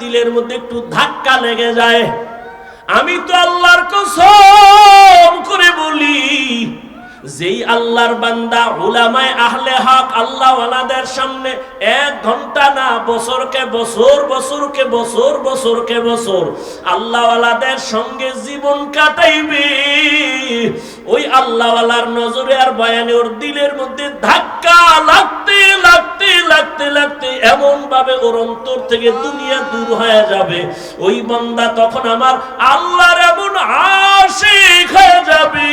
দিলের মধ্যে একটু ধাক্কা লেগে যায়। আমি তো আল্লাহর কসম করে বলি, যেই আল্লাহর বান্দা উলামায় আহলে হক আল্লাহ ওয়ালাদের সামনে এক ঘণ্টা না, বছরকে বছর বছরকে বছর বছরকে বছর আল্লাহ ওয়ালাদের সঙ্গে জীবন কাটাইবে। ওই আল্লাহ ওয়ালার নজরে আর বয়ানে ওর দিলের মধ্যে ধাক্কা লাগতে লাগতে লাগতে লাগতে এমন ভাবে ওর অন্তর থেকে দুনিয়া দূর হয়ে যাবে। ওই বান্দা তখন আমার আল্লাহর এমন আশিক হয়ে যাবে।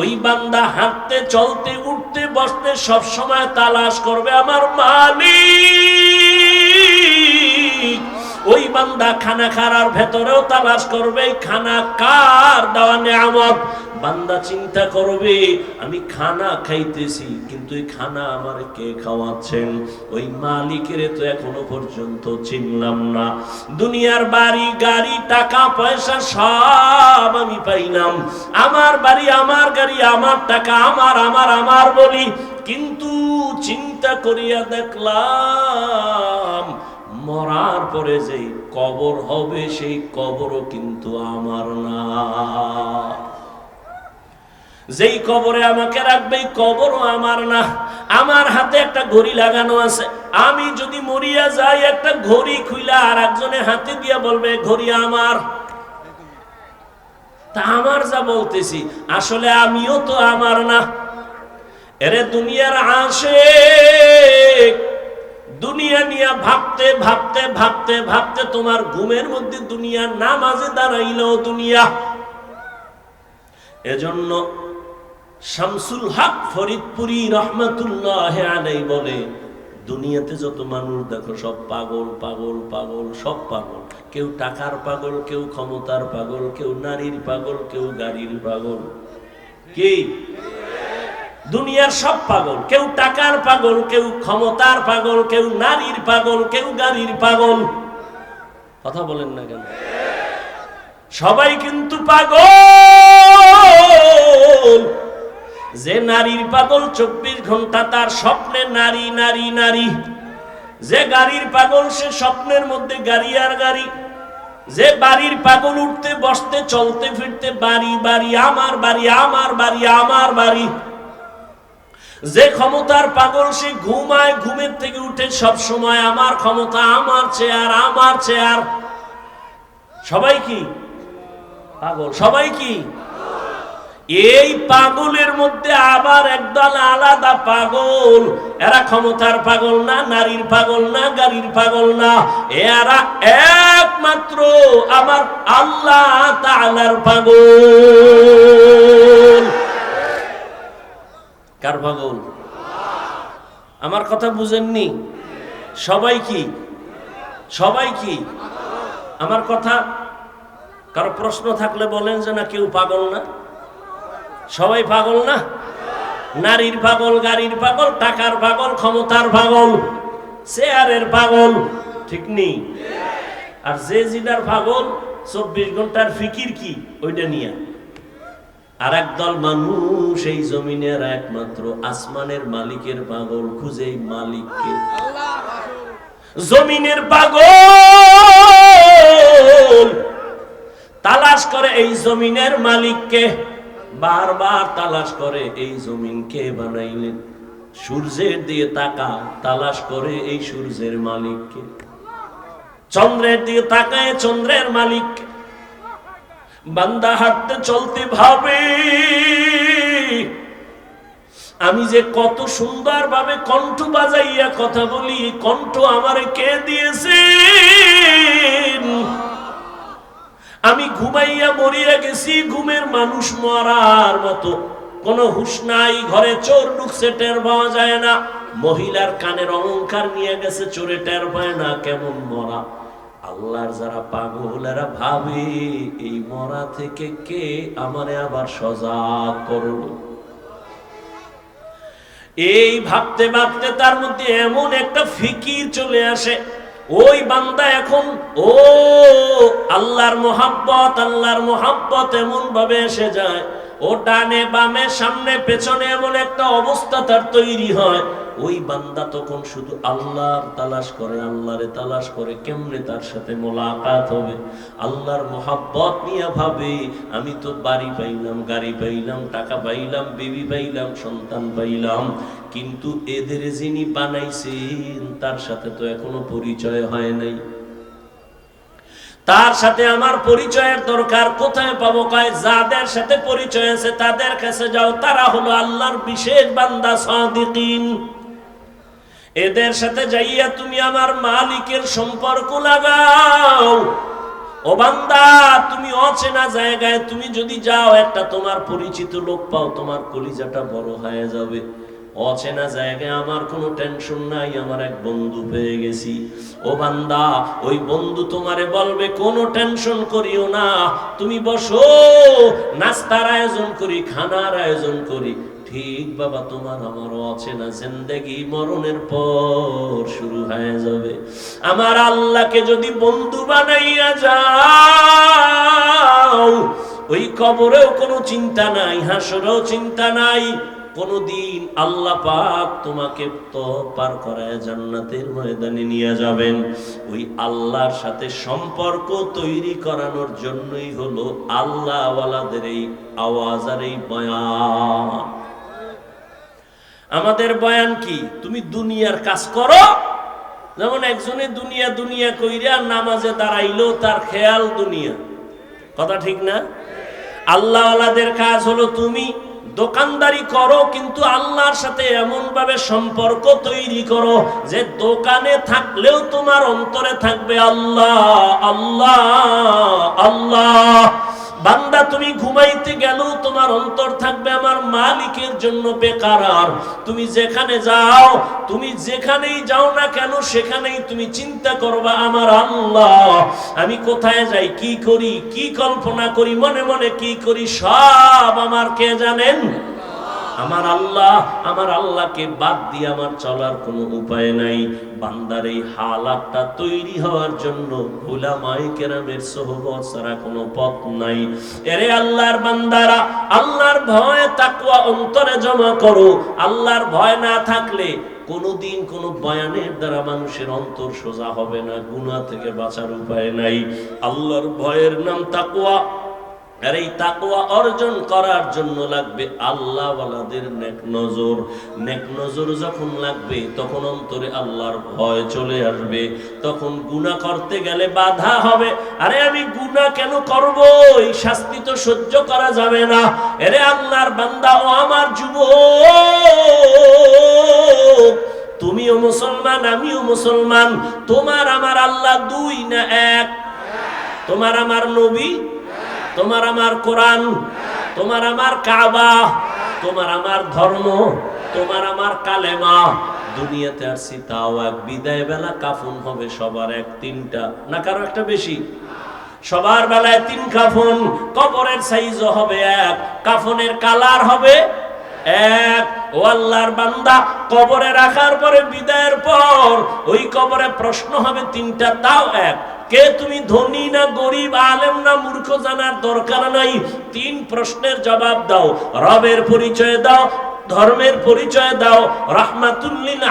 ওই বান্দা হাঁটতে, চলতে, উঠতে, বসতে সব সময় তালাশ করবে, আমার মালিক ওই বান্দা খানা খারার ভেতরেও তালাশ করবে খানা কার দেওয়া নেয়ামত। বান্দা চিন্তা করবে, আমি খানা খাইতেছি, কিন্তু এই খানা আমার কে খাওয়াচ্ছেন? ওই মালিকের তো এখনও পর্যন্ত চিনলাম না। দুনিয়ার বাড়ি, গাড়ি, টাকা, পয়সা সব আমি পাইলাম। আমার বাড়ি, আমার গাড়ি, আমার টাকা, আমার আমার আমার বলি। কিন্তু চিন্তা করিয়া দেখলাম মরার পরে যেই কবর হবে, সেই কবরও কিন্তু আমার না। যেই কবরে আমাকে রাখবে কবরও আমার না। আমার হাতে একটা ঘড়ি লাগানো আছে। আমি যদি মরিয়া যাই, একটা ঘড়ি খুইলা আর একজনে হাতে দিয়া বলবে ঘড়ি আমার। তা আমার যা বলতেছি, আসলে আমিও তো আমার না। এরে দুনিয়ার আসে দুনিয়া নিয়ে ভাবতে ভাবতে ভাবতে ভাবতে তোমার ঘুমের মধ্যে দুনিয়া নামাজে দাঁড়াইলেও দুনিয়া। এজন্য শামসুল হক ফরিদপুরি রহমতুল্লাহ আলাই বলে, দুনিয়াতে যত মানুষ দেখো সব পাগল পাগল পাগল, সব পাগল। কেউ টাকার পাগল, কেউ ক্ষমতার পাগল, কেউ নারীর পাগল, কেউ গাড়ির পাগল। কি? দুনিয়ার সব পাগল, কেউ টাকার পাগল, কেউ ক্ষমতার পাগল, কেউ নারীর পাগল, কেউ গাড়ির পাগল। কথা বলেন না কেন? সবাই কিন্তু পাগল। যে নারীর পাগল চব্বিশ ঘণ্টা তার স্বপ্নে নারী নারী নারী। যে গাড়ির পাগল সে স্বপ্নের মধ্যে গাড়ি আর গাড়ি। যে বাড়ির পাগল উঠতে, বসতে, চলতে, ফিরতে, বাড়ি বাড়ি, আমার বাড়ি আমার বাড়ি আমার বাড়ি। যে ক্ষমতার পাগল সে ঘুমায়, ঘুমের থেকে উঠে সব সময় আমার ক্ষমতা আমার চেয়ার আমার চেয়ার। সবাই কি? পাগল। সবাই কি? এই পাগলের মধ্যে আবার একদল আলাদা পাগল। এরা ক্ষমতার পাগল না, নারীর পাগল না, গাড়ির পাগল না। এরা একমাত্র আমার আল্লাহ তাআলার পাগল। কার পাগল আমার কথা বুঝেননি। সবাই কি? সবাই কি? আমার কথা কারও প্রশ্ন থাকলে বলেন যে না, কেউ পাগল না? সবাই পাগল না? নারীর পাগল, গাড়ির পাগল, টাকার পাগল, ক্ষমতার পাগল, চেয়ারের পাগল, ঠিক নেই? আর যে জিনার পাগল, চব্বিশ ঘণ্টার ফিকির কি? ওইটা নিয়ে। আর একদল মানুষ, এই জমিনের একমাত্র আসমানের মালিকের পাগল খুঁজে মালিককে। জমিনের পাগল তালাশ করে এই জমিনের মালিককে, বারবার তালাশ করে এই জমিন কে বানাইলেন? সূর্যের দিয়ে তাকা, তালাশ করে এই সূর্যের মালিককে। চন্দ্রের দিকে তাকায়, চন্দ্রের মালিককে বান্দা হাঁটতে চলতে ভাবে, আমি যে কত সুন্দর ভাবে কণ্ঠ বাজাইয়া কথা বলি, কণ্ঠ আমারে কে দিয়েছে আমি ঘুমাইয়া মরিয়া গেছি, ঘুমের মানুষ মরার মতো। কোন হুশ নাই, ঘরে চোর ঢুকছে, টের পাওয়া যায় না। মহিলার কানের অলংকার নিয়ে গেছে, চোরে টের পায় না, কেমন মরা। আল্লাহর যারা পাগল এরা ভাবে, এই মরা থেকে কে আমারে আবার সজাগ করল? এই ভাবতে ভাবতে তার মধ্যে এমন একটা ফিকির চলে আসে, ওই বান্দা এখন, ও আল্লাহর মোহাব্বত আল্লাহর মোহাব্বত এমন ভাবে এসে যায়, ও ডানে বামে, সামনে, পেছনে এমন একটা অবস্থা তার তৈরি হয় ওই বান্দা তখন শুধু আল্লাহর তালাশ করে, আল্লাহরে তালাশ করে, কেমনে তার সাথে মোলাকাত হবে? আল্লাহর মোহাব্বত নিয়ে ভাবে, আমি তো বাড়ি পাইলাম, গাড়ি পাইলাম, টাকা পাইলাম, বিবি পাইলাম, সন্তান পাইলাম। কিন্তু এদের যিনি বানাইছেন, তার সাথে তো এখনও পরিচয় হয় নাই। তার সাথে আমার পরিচয়ের দরকার কোথায় পাবো? কয়, যাদের সাথে পরিচয় আছে, তাদের কাছে যাও। তারা হলো আল্লাহর বিশেষ বান্দা, সাদিকিন। এদের সাথে যাইয়া তুমি আমার মালিকের সম্পর্ক লাগাও। ও বান্দা, তুমি অচেনা জায়গায় তুমি যদি যাও, একটা তোমার পরিচিত লোক পাও, তোমার কলিজাটা বড় হয়ে যাবে। অচেনা জায়গায় আমার কোনো টেনশন নাই, আমার এক বন্ধু পেয়ে গেছি। ও বান্দা, ওই বন্ধু তোমারে বলবে, কোনো টেনশন করিও না। তুমি বসো, নাস্তার আয়োজন করি, খানার আয়োজন করি। ঠিক বাবা, তোমার আমার অচেনা জিন্দেগি মরণের পর শুরু হয়ে যাবে। আমার আল্লাহকে যদি বন্ধু বানাইয়া যাও, ওই কবরেও কোনো চিন্তা নাই, হাসরেও চিন্তা নাই, কোনদিন আল্লাহ পাক তোমাকে তো পার করায় জান্নাতের ময়দানে নিয়ে যাবেন। ওই আল্লাহর সাথে সম্পর্ক তৈরি করানোর জন্যই হলো আল্লাহ ওয়ালাদের এই আওয়াজ আর এই বয়ান। আমাদের বয়ান কি? তুমি দুনিয়ার কাজ করো। যেমন একজনে দুনিয়া দুনিয়া কইরা নামাজে দাঁড়াইলো তার খেয়াল দুনিয়া। কথা ঠিক না? আল্লাহ কাজ হলো তুমি দোকানদারি করো, কিন্তু আল্লাহর সাথে এমন ভাবে সম্পর্ক তৈরি করো যে দোকানে থাকলেও তোমার অন্তরে থাকবে আল্লাহ আল্লাহ আল্লাহ। বান্দা, তুমি ঘুমাইতে গেল তোমার অন্তর থাকবে আমার মালিকের জন্য বেকার। তুমি যেখানে যাও, তুমি যেখানেই যাও না কেন, সেখানেই তুমি চিন্তা করবা আমার আল্লাহ। আমি কোথায় যাই, কি করি, কি কল্পনা করি, মনে মনে কি করি, সব আমার কে জানেন? আমার আল্লাহ, আমার আল্লাহকে বাদ দিয়ে আমার চলার কোনো উপায় নাই। বান্দার এই হালাতটা তৈরি হওয়ার জন্য উলামাই কেরামের সোহবত ছাড়া কোনো পথ নাই। এরে আল্লাহর বান্দারা, আল্লাহর ভয় তাকুয়া অন্তরে জমা করো। আল্লাহর ভয় না থাকলে কোনোদিন কোনো বয়ানের দ্বারা মানুষের অন্তর সোজা হবে না, গুনাহ থেকে বাঁচার উপায় নাই। আল্লাহর ভয়ের নাম তাকুয়া আর এই তাকওয়া অর্জন করার জন্য লাগবে আল্লাহ ওয়ালাদের নেক নজর। নেক নজর যখন লাগবে, তখন অন্তরে আল্লাহর ভয় চলে আসবে। তখন গুনাহ করতে গেলে বাধা হবে। আরে আমি গুনাহ কেন করব? এই শাস্তি তো সহ্য করা যাবে না। আরে আল্লাহর বান্দা, ও আমার যুব তুমিও মুসলমান, আমিও মুসলমান। তোমার আমার আল্লাহ দুই না এক? তোমার আমার নবী তোমার আমার কোরআন, তোমার আমার কাবা, তোমার আমার ধর্ম, তোমার আমার কালেমা। দুনিয়াতে আসছি তাও এক বিদায় বেলা কাফন হবে সবার এক তিনটা, না কারও একটা বেশি? সবার বেলায় তিন কাফন, কবরের সাইজও হবে এক, কাফনের কালার হবে এক। ও আল্লাহর বান্দা, কবরে রাখার পরে বিদায়ের পর ওই কবরে প্রশ্ন হবে তিনটা, তাও এক। কে তুমি ধনী না গরিব, আলেম না মূর্খ জানার দরকার নাই। তিন প্রশ্নের জবাব দাও। রবের পরিচয় দাও, ধর্মের পরিচয় দাও রাহমাতুল্লিল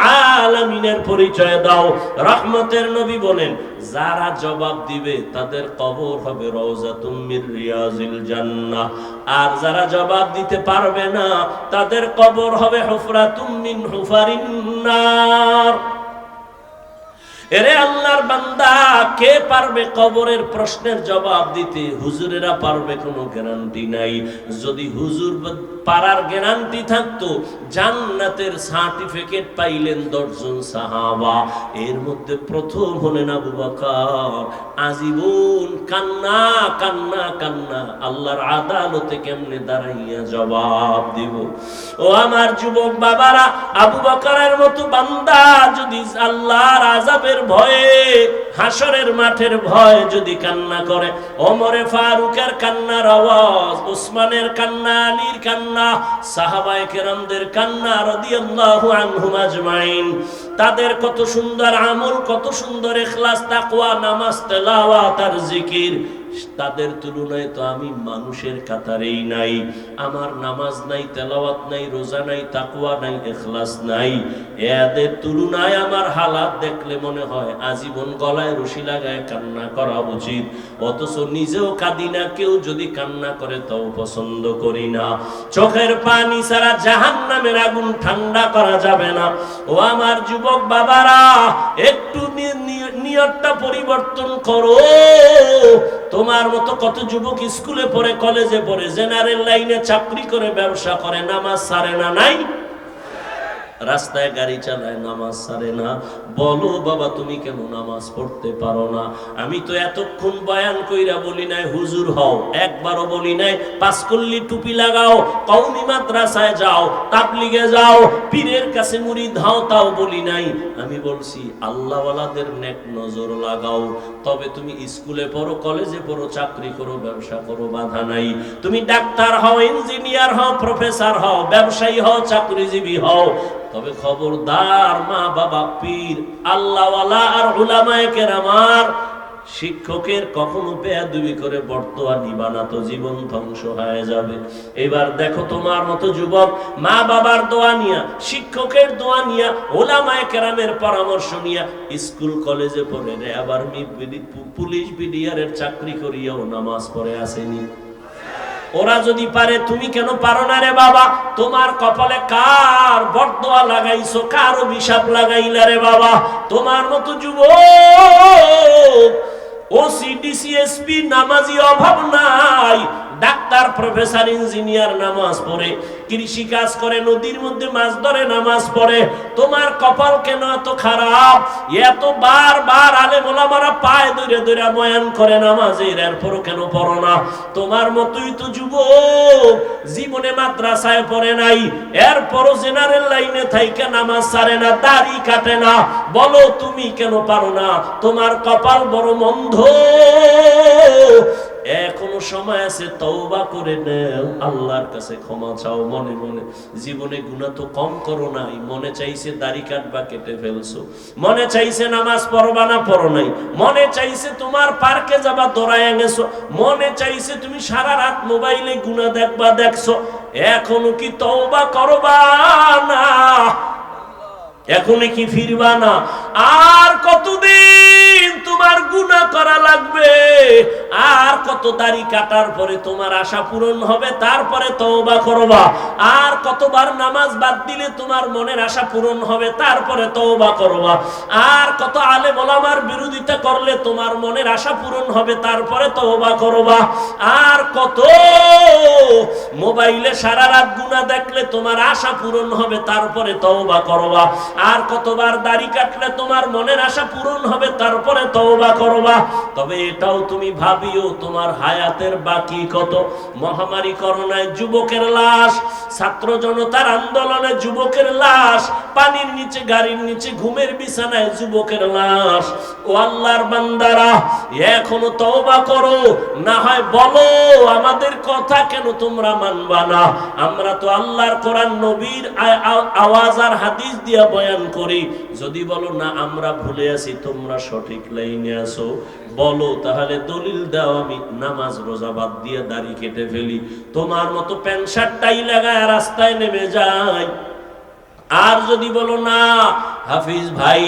আলামিনের পরিচয় দাও। রহমতের নবী বলেন, যারা জবাব দিবে তাদের কবর হবে জান্নাহ। আর যারা জবাব দিতে পারবে না, তাদের কবর হবে হুফরাতুম মিন হুফারিন এরে আল্লাহর বান্দা, কে পারবে কবরের প্রশ্নের জবাব দিতে? হুজুরেরা পারবে কোনো গ্যারান্টি নাই। যদি হুজুর পারার গ্যারান্টি থাকতো, জান্নাতের সার্টিফিকেট পাইলেন দশজন সাহাবা। এর মধ্যে প্রথম হলেন আবু বকর। আজীবন কান্না কান্না কান্না, আল্লাহর আদালতে কেমনে দাঁড়াইয়া জবাব দিব? ও আমার যুবক বাবারা, আবু বকরের মতো বান্দা যদি আল্লাহর আজাবের ভয়ে, হাসরের মাঠের ভয় যদি কান্না করে, ওমরে ফারুকের কান্নার আওয়াজ, উসমানের কান্না, আলীর কান্না, সাহাবায়ে কেরামদের কান্না রাদিয়াল্লাহু আনহুম আজমাইন। তাদের কত সুন্দর আমল, কত সুন্দর ইখলাস তাকওয়া, নামাজ, তেলাওয়াত আর জিকির। তাদের তুলনায় তো আমি মানুষের কাতারেই নাই। আমার নামাজ নাই, তেলাওয়াত নাই, রোজা নাই তাকুয়া নাই, এখলাস নাই। এদের তুলনায় আমার হালাত দেখলে মনে হয় আজীবন গলায় রশি লাগায় কান্না করা উচিত। অথচ নিজেও কাঁদি না, কেউ যদি কান্না করে তাও পছন্দ করি না। চোখের পানি ছাড়া জাহান নামের আগুন ঠান্ডা করা যাবে না। ও আমার যুবক বাবারা, একটু নিয়তটা পরিবর্তন করো। তোমার মতো কত যুবক স্কুলে পড়ে, কলেজে পড়ে, জেনারেল লাইনে চাকরি করে, ব্যবসা করে, নামাজ সারে না, নাই? রাস্তায় গাড়ি চালায়, নামাজ সারে না। বলো, বাবা, তুমি কেন নামাজ পড়তে পারো না? আমি তো এতক্ষণ বয়ান কইরা বলি নাই, হুজুর হও। একবারও বলি নাই পাঁচকল্লি টুপি লাগাও, কওমি মাদ্রাসায় যাও, তাবলিগে যাও, পীরের কাছে মুড়ি ধাও, তাও বলি নাই। আমি বলছি, আল্লাহওয়ালাদের নেক নজর লাগাও। তবে তুমি স্কুলে পড়ো, কলেজে পড়ো, চাকরি করো, ব্যবসা করো, বাধা নাই। তুমি ডাক্তার হও, ইঞ্জিনিয়ার হও, প্রফেসর হও, ব্যবসায়ী হও, চাকরিজীবী হও। তবে খবরদার মা বাবা পীর, আল্লাহওয়ালা আর উলামায়ে কেরামার শিক্ষকের কখনো বেয়াদবি করে বর্তমান নিবানা তো জীবন ধ্বংস হয়ে যাবে। এবার দেখো তোমার মতো যুবক, মা বাবার দোয়া নিয়া, শিক্ষকের দোয়া নিয়া ওলামায়ে কেরামের পরামর্শ নিয়া স্কুল, কলেজে পড়ে রে, আবার পুলিশ বিডিআরের চাকরি করিয়াও নামাজ পড়ে আসেনি। ওরা যদি পারে, তুমি কেন পারো না রে বাবা? তোমার কপালে কার বটদোয়া লাগাইছো? কার অভিশাপ লাগাইলা রে বাবা? তোমার মতো যুব ও ওসি ডিসিএসপি নামাজি অভাব নাই। ডাক্তার, প্রফেসর, ইঞ্জিনিয়ার নামাজ পড়ে, কৃষি কাজ করে, নদীর মধ্যে মাছ ধরে, নামাজ পড়ে। তোমার কপাল কেন এত খারাপ? এত বার বার আলে মোলামারা পায় দৈরে দৈরা বয়ান করে, নামাজের এরপরও কেন পড়ো না? তোমার মতোই তো যুবক, জীবনে মাদ্রাসায় পড়ে নাই, এরপরও জেনারেল লাইনে থাইকে নামাজ সারে না, দাড়ি কাটে না। বলো, তুমি কেন পারো না? তোমার কপাল বড় মন্ধ এখনও সময় আছে, তওবা করে নেও। আল্লাহর কাছে ক্ষমা চাও মনে মনে। জীবনে গুনাহ তো কম করো নাই। মনে চাইছে দাড়ি কাটবা, কেটে ফেলছো। মনে চাইছে নামাজ পড়বা না পড়ো নাই। মনে চাইছে তোমার পার্কে যাবা দৌড়ায় গেছো। মনে চাইছে তুমি সারা রাত মোবাইলে গুনাহ দেখবা, দেখছ। এখনও কি তওবা করবা না? এখনই কি ফিরবা না? আর কতদিন তোমার গুনাহ করা লাগবে। আর কত দাড়ি কাটার পরে তোমার আশা পূরণ হবে, তারপরে তওবা করবা। আর কতবার নামাজ বাদ দিলে তোমার মনের আশা পূরণ হবে, তারপরে তওবা করবা। আর কত আলেম ওলামার বিরোধিতা করলে তোমার মনের আশা পূরণ হবে, তারপরে তওবা করবা। আর কত মোবাইলে সারা রাত গুনাহ দেখলে তোমার আশা পূরণ হবে, তারপরে তওবা করবা। আর কতবার দাড়ি কাটলে তোমার মনের আশা পূরণ হবে, তারপরে তওবা করবা তবে এটাও তুমি ভাবিও, তোমার হায়াতের বাকি কত? মহামারী করোনায় যুবকের লাশ, ছাত্র জনতার আন্দোলনে যুবকের লাশ, পানির নিচে, গাড়ির নিচে, ঘুমের বিছানায় যুবকের লাশ। ও আল্লাহর বান্দারা, এখনও তওবা করো, না হয় বলো, আমাদের কথা কেন তোমরা মানবা না? আমরা তো আল্লাহর কোরআন, নবীর আওয়াজ আর হাদিস দিয়া বয়ান করি। যদি বলো, না, আমরা ভুলে আছি, তোমরা সঠিক লাইনে আসো। বলো, তাহলে দলিল দাও আমি। নামাজ, রোজা বাদ দিয়ে দাড়ি কেটে ফেলি। তোমার মতো প্যান্ট শার্টটাই লাগায় রাস্তায় নেমে যাই আর যদি বলো, না, হাফিজ ভাই,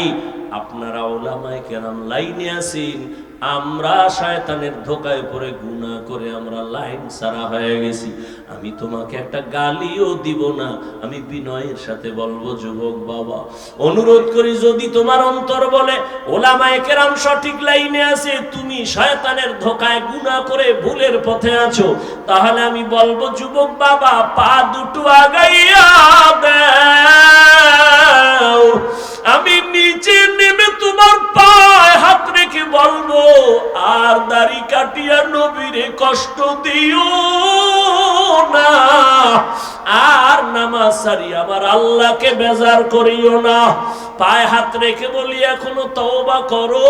আপনারা ওলামায় কেরাম লাইনে আছেন। আমরা শয়তানের ধোকায় পড়ে গুনাহ করে আমরা লাইন সারা হয়ে গেছি। আমি তোমাকে একটা গালিও দিব না। আমি বিনয়ের সাথে বলব, যুবক বাবা, অনুরোধ করি যদি তোমার অন্তর বলে, ওলামায়ে কেরাম সঠিক লাইনে আছে, তুমি শয়তানের ধোকায় গুনাহ করে ভুলের পথে আছো, তাহলে আমি বলব, যুবক বাবা, পা দুটো আগাইয়া দাও। আমি নিচে নেমে তোমার পায়ে হাত রেখে বলব, আর দাড়ি কাটিয়া নবীরে কষ্ট দিও না। আর নামাজ সারি আমার আল্লাহকে বেজার করিও না। পায়ে হাত রেখে বলি, এখনও তওবা করো।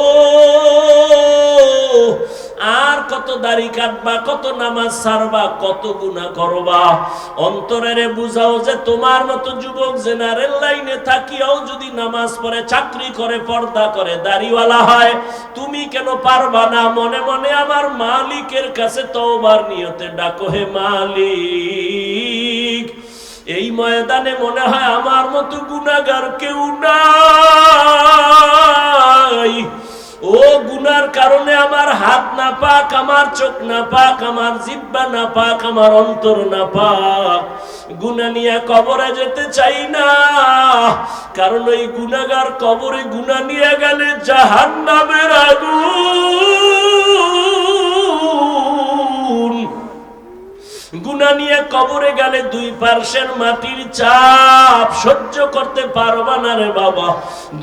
আর কত দাড়ি কাটবা, কত নামাজ সারবা, কত গুণা করবা। অন্তরের বুঝাও যে তোমার মতো যুবক জেনারেল লাইনে থাকিয়াও যদি নামাজ পড়ে, চাকরি করে, পর্দা করে, দাড়িওয়ালা হয়, তুমি কেন পারবা না? মনে মনে আমার মালিকের কাছে তওবার নিয়তে ডাকো, হে মালিক। এই ময়দানে মনে হয় আমার মতো গুনাগার কেউ নাই। ও গুনার কারণে আমার হাত না পাক আমার চোখ না পাক আমার জিব্বা না পাক আমার অন্তর না পাক গুনা নিয়ে কবরে যেতে চাই না, কারণ ওই গুনাগার কবরে গুনা নিয়ে গেলে জাহান নামের আগুন। গুনা নিয়ে কবরে গেলে দুই পার্শ্বের মাটির চাপ সহ্য করতে পারবা না রে বাবা।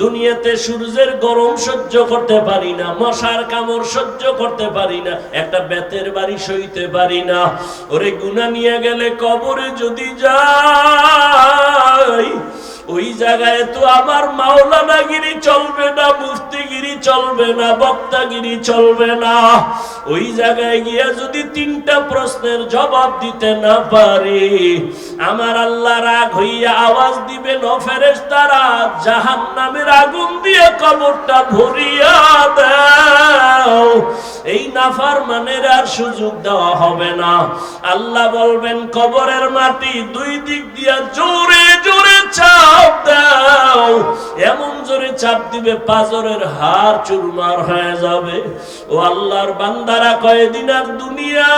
দুনিয়াতে সূর্যের গরম সহ্য করতে পারি না, মশার কামড় সহ্য করতে পারি না, একটা বেতের বাড়ি সইতে পারি না। ওরে গুনা নিয়ে গেলে কবরে যদি ওই জায়গায় তো আমার মাওলানাগিরি চলবে না, মুফতিগিরি চলবে না, বক্তাগিরি চলবে না। ওই জায়গায় গিয়া যদি তিনটা প্রশ্নের জবাব দিতে না পারি, আমার আল্লাহ রাগ হইয়া আওয়াজ দিবেন, ও ফেরেশতারা জাহান নামের আগুন দিয়ে কবরটা ভরিয়া দাও। এই নাফার মানের আর সুযোগ দেওয়া হবে না। আল্লাহ বলবেন, কবরের মাটি দুই দিক দিয়া জোরে জোরে চাপ দাও এমন জোরে চাপ দিবে পাজরের হার চুরমার হয়ে যাবে। ও আল্লাহর বান্দারা আর দুনিয়া?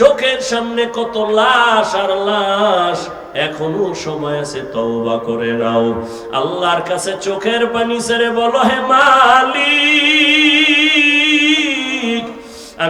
চোখের সামনে কত লাশ আর লাশ। এখনও সময় আছে তওবা করে নাও। আল্লাহর কাছে চোখের পানি ছেড়ে বলো, হে মালিক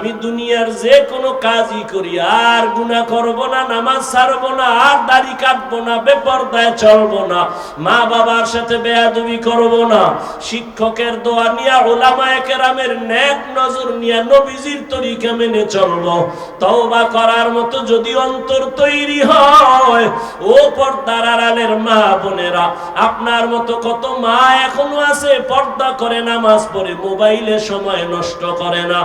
আমি দুনিয়ার যে কোনো কাজই করি, আর গুণা করব না, নামাজ ছাড়বো না, আর দাড়ি কাটবো না, বেপরদায় চলবো না মা বাবার সাথে বেয়াদবি করব না। শিক্ষকের দোয়া নিয়া ওলামায়ে কেরামের নেক নজর নিয়া, নবীজির তরিকা মেনে চলবো। তওবা করার মতো যদি অন্তর তৈরি হয়, ও পর্দার আড়ালের মা বোনেরা, আপনার মতো কত মা এখনও আছে, পর্দা করে নামাজ পড়ে, মোবাইলে সময় নষ্ট করে না।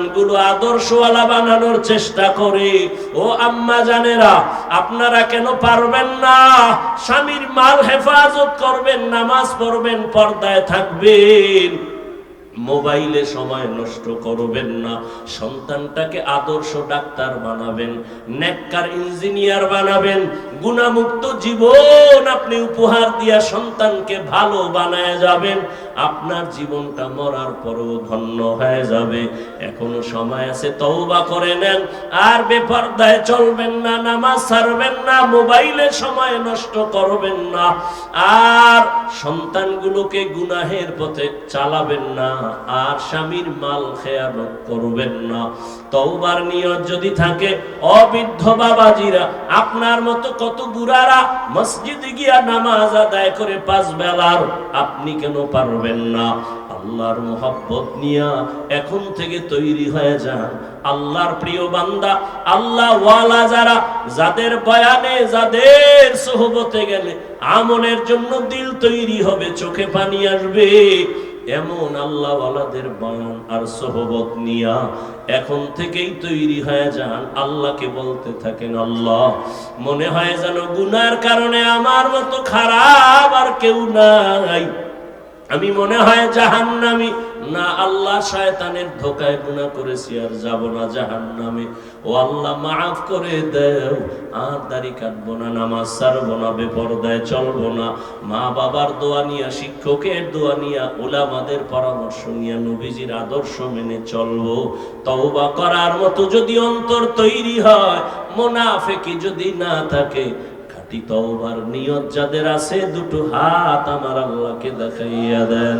সন্তানগুলো আদর্শওয়ালা বানানোর চেষ্টা করে। ও আম্মা জানেরা, আপনারা কেন পারবেন না? স্বামীর মাল হেফাজত করবেন, নামাজ পড়বেন, পর্দায় থাকবেন। মোবাইলে সময় নষ্ট করবেন না। সন্তানটাকে আদর্শ ডাক্তার বানাবেন, নেককার ইঞ্জিনিয়ার বানাবেন। গুণামুক্ত জীবন আপনি উপহার দিয়া সন্তানকে ভালো বানায় যাবেন। আপনার জীবনটা মরার পরও ধন্য হয়ে যাবে। এখনও সময় আছে, তওবা করে নেন। আর বেপরদায় চলবেন না, নামাজ ছাড়বেন না, মোবাইলে সময় নষ্ট করবেন না। আর সন্তানগুলোকে গুনাহের পথে চালাবেন না, আর স্বামীর মাল খেয়ানত করবেন না। তওবার নিয়ত যদি থাকে, অবৃদ্ধ বাবাজিরা, আপনার মতো কত বুড়ারা, মসজিদে গিয়া নামাজ আদায় করে পাঁচ বেলার, আপনি কেন পারবেন না। আল্লাহর মোহাব্বত নিয়া এখন থেকে তৈরি হয়ে যান। আল্লাহর প্রিয় বান্দা, আল্লাহ ওয়ালা যারা, যাদের বয়ানে, যাদের সোহবতে গেলে আমলের জন্য দিল তৈরি হবে, চোখে পানি আসবে, এমন আল্লাহ ওয়ালাদের বয়ান আর সোহবত নিয়া এখন থেকেই তৈরি হয়ে যান। আল্লাহকে বলতে থাকেন, আল্লাহ, মনে হয় যেন গুনার কারণে আমার মতো খারাপ আর কেউ নাই। আমি মনে হয় জাহান্নামি। না, আল্লাহ শয়তানের ধোকায় গুনাহ করেছি আর যাব না জাহান্নামে। ও আল্লাহ, মাফ করে দেও। আর দাড়ি কাটবো না, নামাজ ছাড়বো না, বেপরদায় চলবো না। মা বাবার দোয়া নিয়া, শিক্ষকের দোয়া নিয়া, ওলামাদের পরামর্শ নিয়া, নবীজির আদর্শ মেনে চলবো। তওবা করার মতো যদি অন্তর তৈরি হয়, মোনাফেকি যদি না থাকে খাঁটি তওবার নিয়ত যাদের আছে দুটো হাত আমার আল্লাহকে দেখাইয়া দেন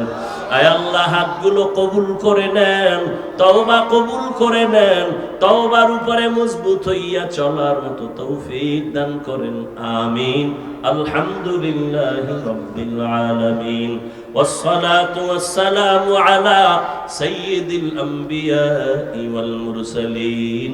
আয় আল্লাহ হাতগুলো কবুল করে নেন তওবা কবুল করে নেন তওবার উপরে মজবুত হইয়া চলার মতো তৌফিক দান করেন আমিন আলহামদুলিল্লাহ রাব্বিল আলামিন والصلاة والسلام على سيد الأنبياء والمرسلين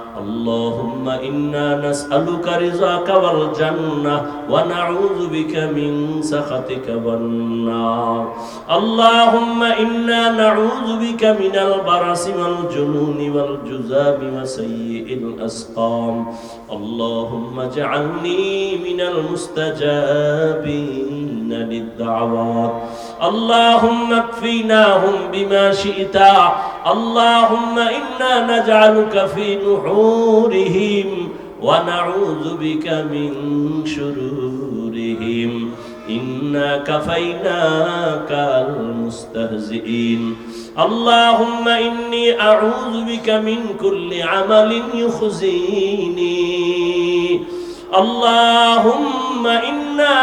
اللهم إنا نسألك رضاك والجنة ونعوذ بك من سخطك والنار اللهم إنا نعوذ بك من البرص والجنون والجذام وسيء الأسقام اللهم اجعلني من المستجابين للدعوات اللهم اكفيناهم بما شئت اللهم إنا نجعلك في نحورهم ونعوذ بك من شرورهم إنا كفيناك المستهزئين اللهم إني أعوذ بك من كل عمل يخزيني اللهم إنا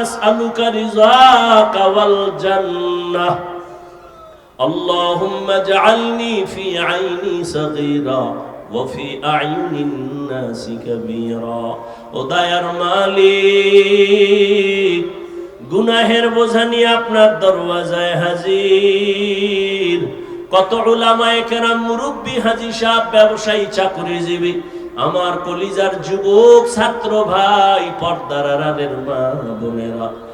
نسألك رضاك والجنة اللهم اجعلني في عيني صغيرا وفي أعين الناس كبيرا وداير মালিক গুনাহের বোঝা নিয়ে আপনার দরওয়াজায় হাজির কত উলামায়ে কেরাম মুরব্বী হাজি সাহেব ব্যবসায়ী চাকরিজীবী আমার কলিজার যুবক ছাত্র ভাই পর্দার আড়ালের মা বোনেরা আয়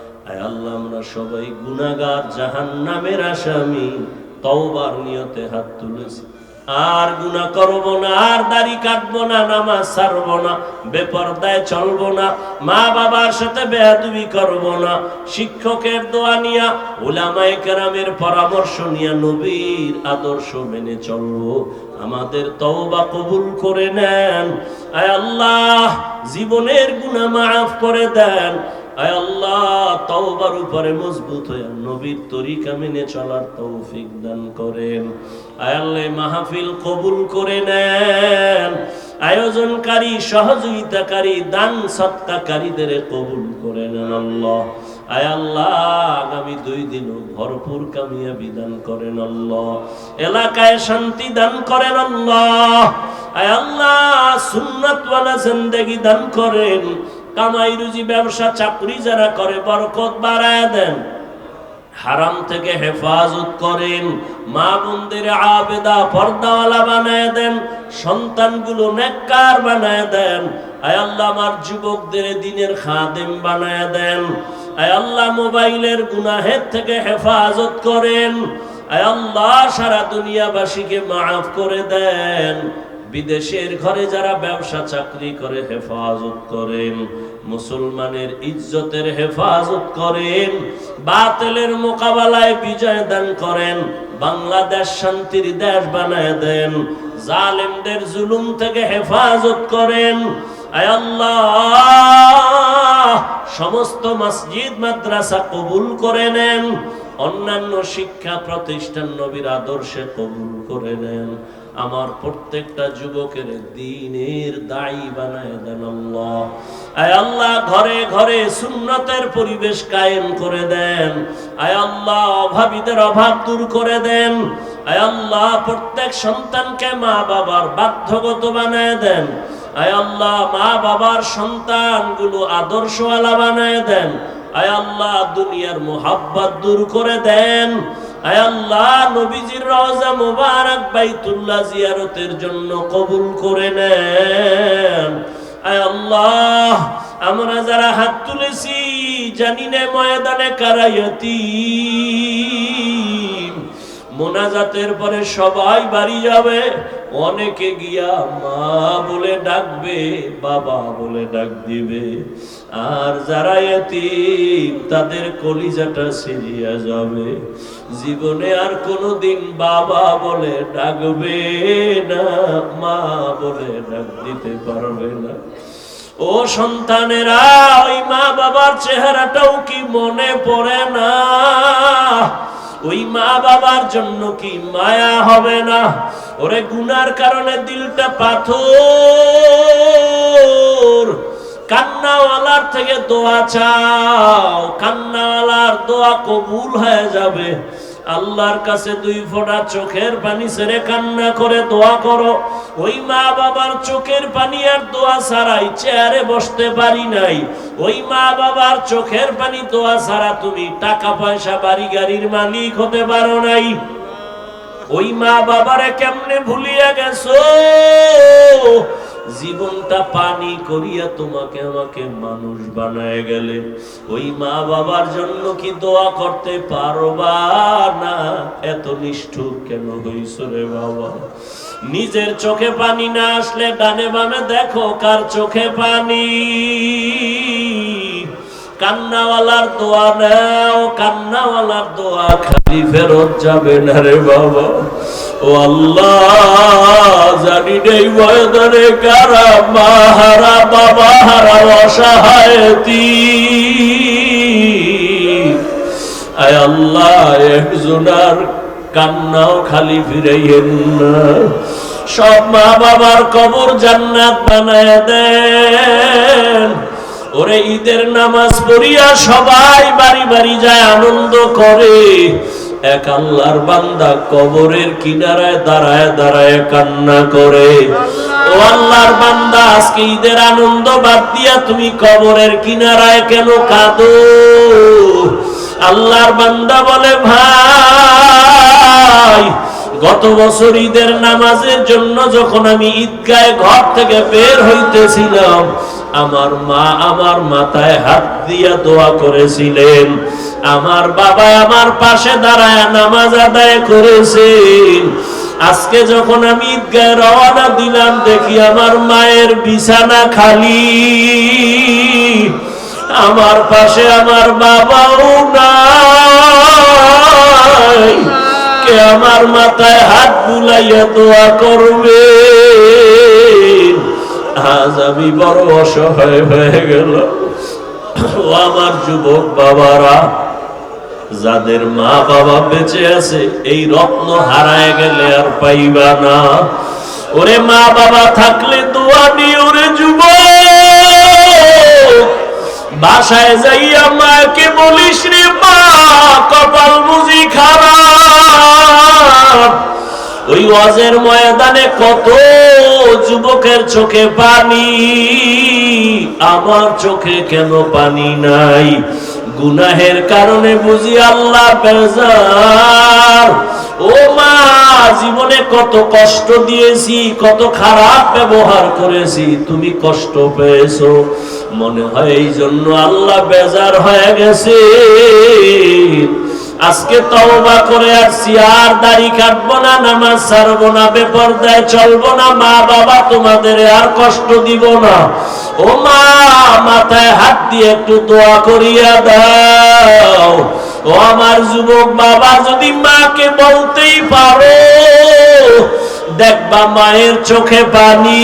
আল্লাহ, আমরা সবাই গুনাহগার, জাহান্নামের আসামি, তওবার নিয়তে হাত তুলেছি। আর করব না, আর দাড়ি কাটবো না, নামাজ না না মা বাবার সাথে বেয়াদবি করব না, শিক্ষকের দোয়া নিয়া, উলামায়ে কেরামের পরামর্শ নিয়া নবীর আদর্শ মেনে চলবো। আমাদের তওবা কবুল করে নেন। আয় আল্লাহ, জীবনের গুনাহ মাফ করে দেন। আল্লাহ, তওবার মজবুত তৌফিক দান মাহফিল কবুল নেন। আয়োজনকারী, সহযোগিতাকারী, দান সৎকারীদের কবুল করে নেন আল্লাহ। আয় আল্লাহ, আগামী দুই দিন ভরপুর কামিয়া বিধান করেন আল্লাহ। এলাকায় শান্তি দান করেন আল্লাহ। আয় আল্লাহ, সুন্নাতওয়ালা জিন্দেগি দান করেন। কামাই রুজি ব্যবসা চাকরি যারা করে, বরকত বাড়ায় দেন। হারাম থেকে হেফাজত করেন, মা বোনদের আবেদা পর্দাওয়ালা বানায় দেন, সন্তানগুলো নেককার বানায় দেন, আয় আল্লাহ আমার যুবকদের দিনের খাদেম বানায় দেন, আয় আল্লাহ মোবাইলের গুনাহের থেকে হেফাজত করেন, আয় আল্লাহ সারা দুনিয়াবাসীকে মাফ করে দেন। বিদেশের ঘরে যারা ব্যবসা, চাকরি করে, হেফাজত করেন, মুসলমানের ইজ্জতের হেফাজত করেন, বাতিলের মোকাবেলায় বিজয় দান করেন, বাংলাদেশ শান্তির দেশ বানায় দেন, জালেমদের জুলুম থেকে হেফাজত করেন। আল্লাহ! সমস্ত মসজিদ, মাদ্রাসা কবুল করে নেন, অন্যান্য শিক্ষা প্রতিষ্ঠান নবীর আদর্শে কবুল করে নেন। আমার প্রত্যেকটা যুবকের দিনের দায়ী বানায় দেন আল্লাহ। আয় আল্লাহ, ঘরে ঘরে সুন্নতের পরিবেশ কায়েম করে দেন। আয় আল্লাহ, অভাবীদের অভাব দূর করে দেন। আয় আল্লাহ, প্রত্যেক সন্তানকে মা বাবার বাধ্যগত বানায় দেন। আয় আল্লাহ মা বাবার সন্তানগুলো আদর্শওয়ালা বানায় দেন। আয় আল্লাহ, দুনিয়ার মোহাব্বত দূর করে দেন। আল্লাহ মোবারক জিয়ারতের জন্য কবুল করে নেন। আল্লাহ, আমরা যারা হাত তুলেছি জানি ময়দানে কারাইয়াতি। মোনাজাতের পরে সবাই বাড়ি যাবে। অনেকে গিয়া মা বলে ডাকবে, বাবা বলে ডাক দিবে। আর যারা এতিম, তাদের কলিজাটা সিরিয়া যাবে। জীবনে আর কোনোদিন বাবা বলে ডাকবে না, মা বলে ডাক দিতে পারবে না। ও সন্তানেরা, ওই মা বাবার চেহারাটাও কি মনে পড়ে না? ওই মা বাবার জন্য কি মায়া হবে না? ওরে গুনার কারণে দিলটা পাথর। কান্নাওয়ালার থেকে দোয়া চাও, কান্নাওয়ালার দোয়া কবুল হয়ে যাবে। আল্লাহর কাছে দুই ফোঁটা চোখের পানি ছেড়ে কান্না করে দোয়া করো। ওই মা বাবার চোখের পানি আর দোয়া ছাড়াই চেয়ারে বসতে পারি নাই। ওই মা বাবার চোখের পানি দোয়া ছাড়া তুমি টাকা পয়সা বাড়ি গাড়ির মালিক হতে পারো নাই। ওই মা বাবারে কেমনে ভুলিয়া গেছো? জীবনটা পানি করিয়া তোমাকে আমাকে মানুষ বানায় গেলে। ওই মা বাবার জন্য কি দোয়া করতে পারবা? না, এত নিষ্ঠুর কেন হইস রে বাবা? নিজের চোখে পানি না আসলে ডানে বামে দেখো কার চোখে পানি। কান্নাওয়ালার দোয়া নাও, কান্নাওয়ালার দোয়া খালি ফেরত যাবে না রে বাবা। ও আল্লাহ, জানি নেই ময়দানে কারা মা হারা বাবা হারা অসহায়তি আয় আল্লাহ একজনার কান্নাও খালি ফিরাইয়েন না। সব মা বাবার কবর জান্নাত বানায় দেন। ওরে ঈদের নামাজ পড়িয়া সবাই বাড়ি বাড়ি যায় আনন্দ করে। এক আল্লাহর বান্দা কবরের কিনারায় দাঁড়ায় দাঁড়ায় কান্না করে। ও আল্লাহর বান্দা, আজকে ঈদের আনন্দ বাদ দিয়া তুমি কবরের কিনারায় কেন কাঁদো? আল্লাহর বান্দা বলে, ভাই, গত বছর ঈদের নামাজের জন্য যখন আমি ঈদগায় ঘর থেকে বের হইতেছিলাম আমার মা আমার মাথায় হাত দিয়া দোয়া করেছিলেন। আমার বাবা আমার পাশে দাঁড়ায় নামাজ আদায় করেছেন। আজকে যখন আমি ঈদগায় রওনা দিলাম, দেখি আমার মায়ের বিছানা খালি। আমার পাশে আমার বাবাও নাই। কে আমার মাথায় হাত বুলাইয়া দোয়া করবে? আজ আমি বড় অসহায় হয়ে গেল। ও আমার যুবক বাবারা, যাদের মা বাবা বেঁচে আছে, এই রত্ন হারায় গেলে আর পাইবা না। ওরে মা বাবা থাকলে দোয়া নিয়ে ওরে যুবক। বাসায় যাইয়া মাকে বলিস রে মা, কপাল বুঝি খারাপ। ওই ওয়াজের ময়দানে কত চোখে পানি, আমার চোখে কেন পানি নাই? গুনাহের কারণে বুঝি আল্লাহ বেজার। ও মা, জীবনে কত কষ্ট দিয়েছি, কত খারাপ ব্যবহার করেছি, তুমি কষ্ট পেয়েছ। মনে হয় এই জন্য আল্লাহ বেজার হয়ে গেছে। আজকে তওবা করে আসছি, আর দাড়ি কাটবো না, নামাজ ছাড়বো না, বেপরদায় চলবো না। মা বাবা তোমাদের আর কষ্ট দিব না। ও মা, মাথায় হাত দিয়ে একটু দোয়া করিয়া দাও। ও আমার যুবক বাবা, যদি মাকে বলতেই পারো, দেখবা মায়ের চোখে পানি